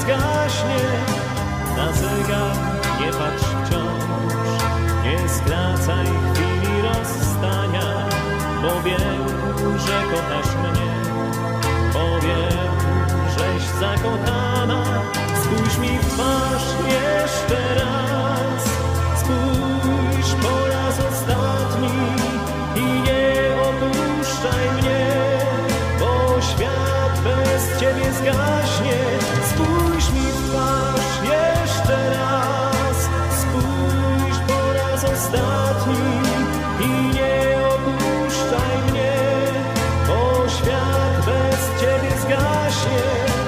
zgaśnie, na zegar nie patrz wciąż. Nie skracaj chwili rozstania, bo wiem, że kochasz mnie. Bo wiem, żeś zakochana, spójrz mi w twarz jeszcze raz. Spójrz po raz ostatni i nie opuszczaj mnie, bo świat bez ciebie zgaśnie. I nie opuszczaj mnie, bo świat bez Ciebie zgaśnie.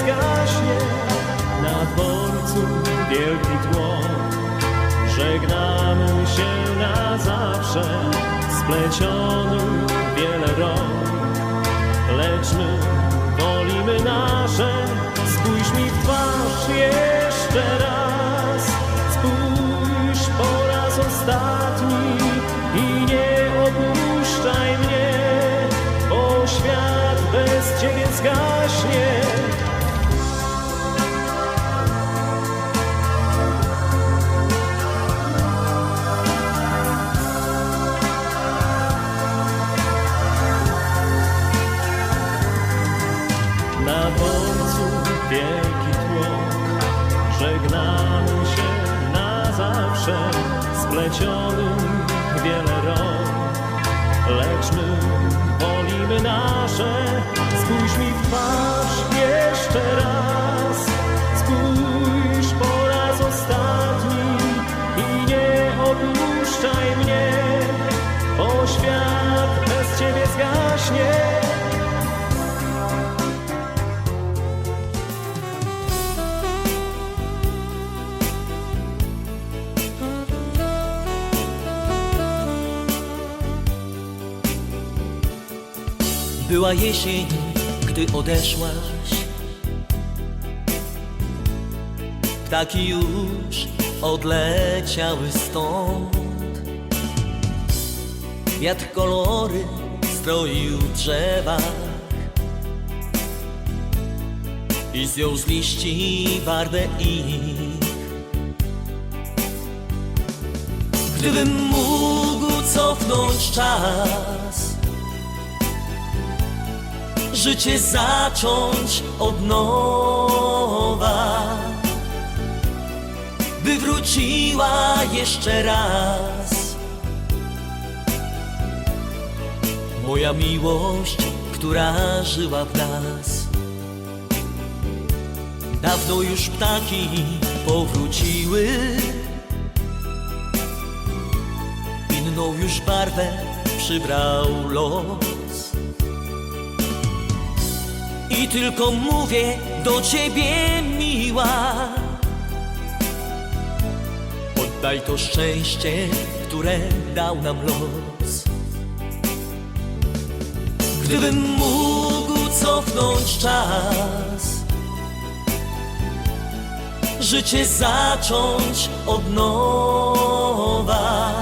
zgaśnie na dworcu wielki tłok. Żegnamy się na zawsze splecionym wiele rok. Na dworcu wielki tłok, żegnamy się na zawsze, splecionych Była jesień, gdy odeszłaś. Ptaki już odleciały stąd. Wiatr kolory stroił w drzewach i zdjął z liści barwę ich. Gdybym mógł cofnąć czas życie zacząć od nowa, by wróciła jeszcze raz. Moja miłość, która żyła w nas. Dawno już ptaki powróciły, inną już barwę przybrał los. I tylko mówię do ciebie miła. Oddaj to szczęście, które dał nam los. Gdybym mógł cofnąć czas Życie zacząć od nowa.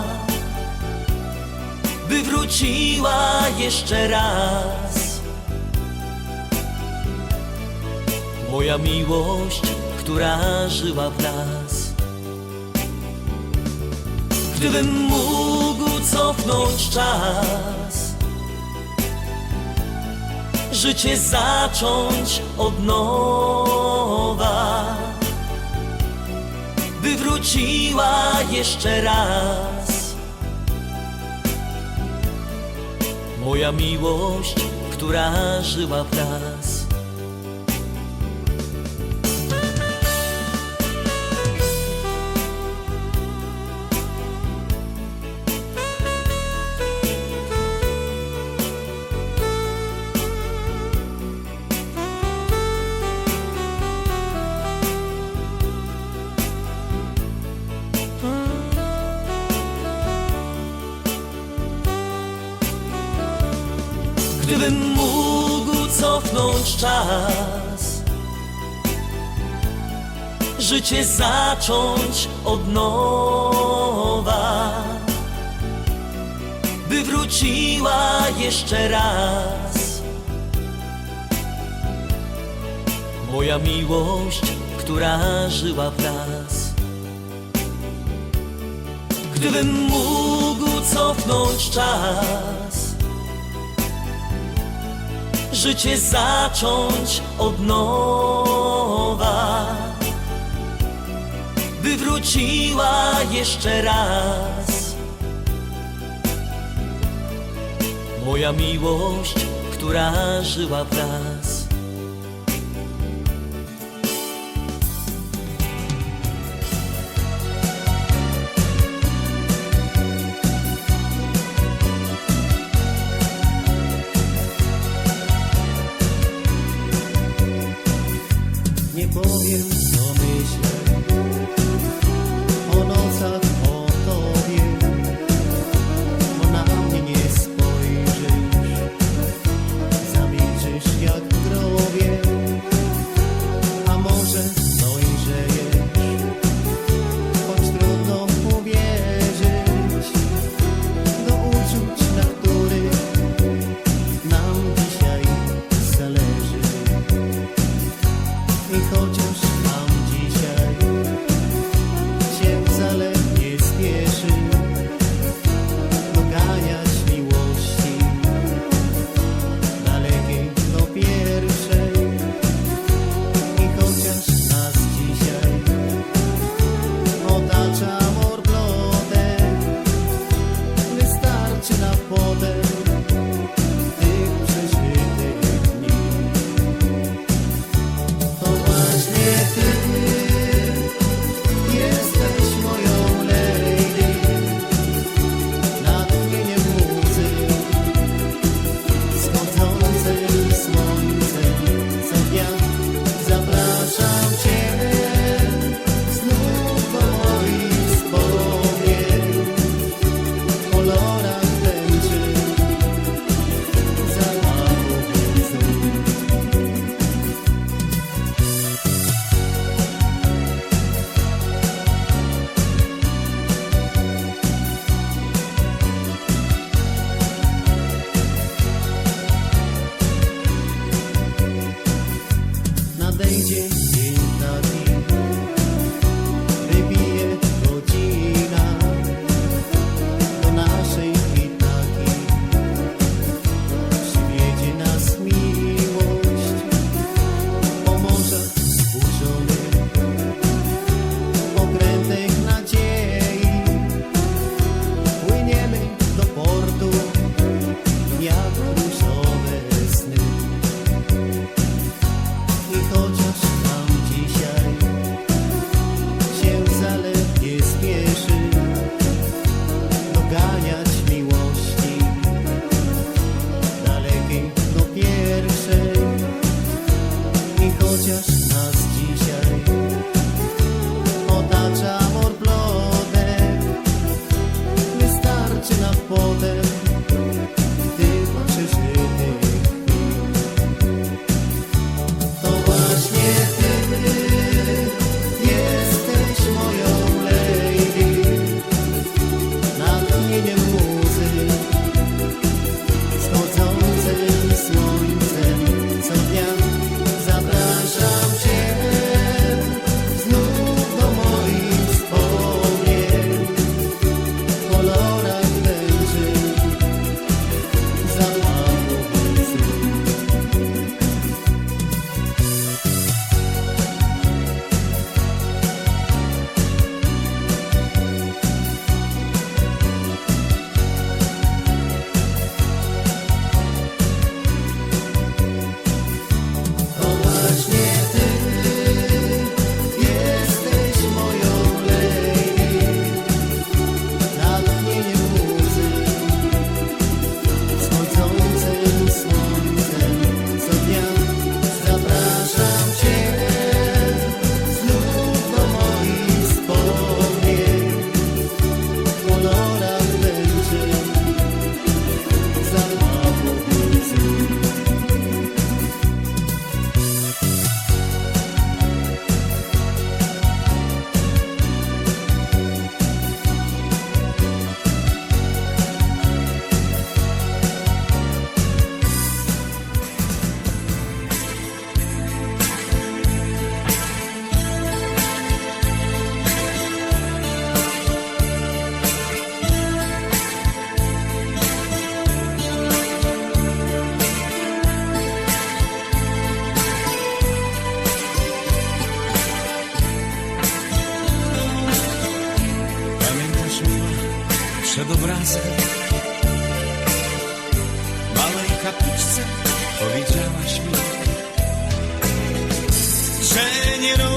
By wróciła jeszcze raz Moja miłość, która żyła w nas. Gdybym mógł cofnąć czas, życie zacząć od nowa, by wróciła jeszcze raz. Moja miłość, która żyła w nas. Gdybym mógł cofnąć czas Życie zacząć od nowa By wróciła jeszcze raz. Moja miłość, która żyła w nas. Gdybym mógł cofnąć czas życie zacząć od nowa, by wróciła jeszcze raz. Moja miłość, która żyła w nas.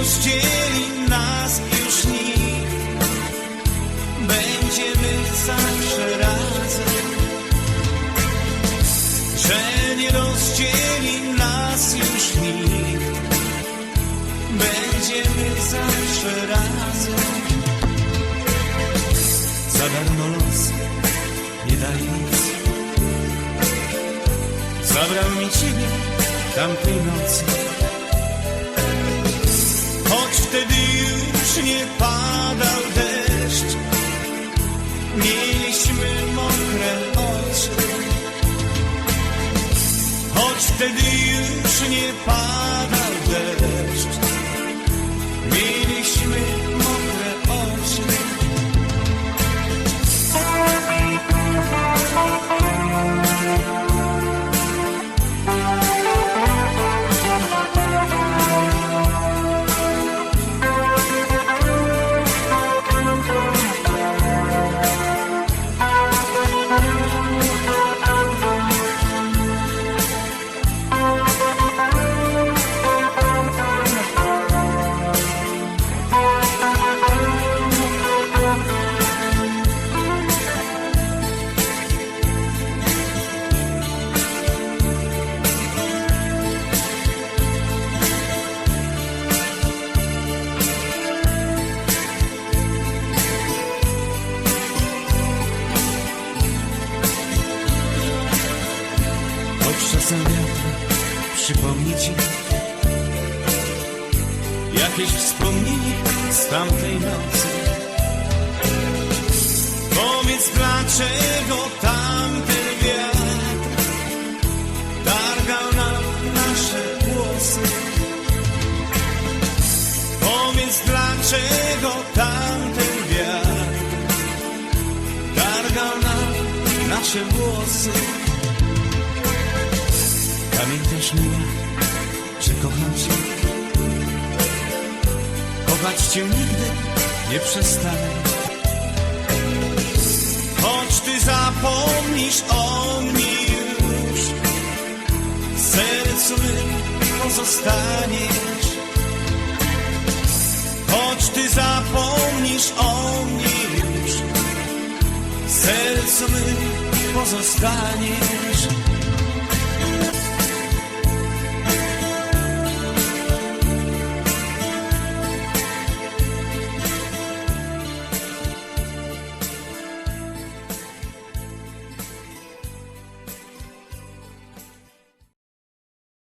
Rozdzieli nas już nikt. Będziemy zawsze razem, że nie rozdzieli nas już nikt. Będziemy zawsze razem. Za darmo los nie daje nic. Zabrał mi ciebie tamtej nocy. Wtedy już nie padał deszcz, mieliśmy mokre oczy. Choć wtedy już nie padał dlaczego tamten wiatr Targał nam nasze włosy? Powiedz dlaczego tamten wiatr Targał nam nasze włosy? Pamiętasz miła, że kocham cię? Kochać cię nigdy nie przestanę zapomnisz o mnie już. W sercu mym pozostaniesz. Choć ty zapomnisz o mnie już. W sercu mym pozostaniesz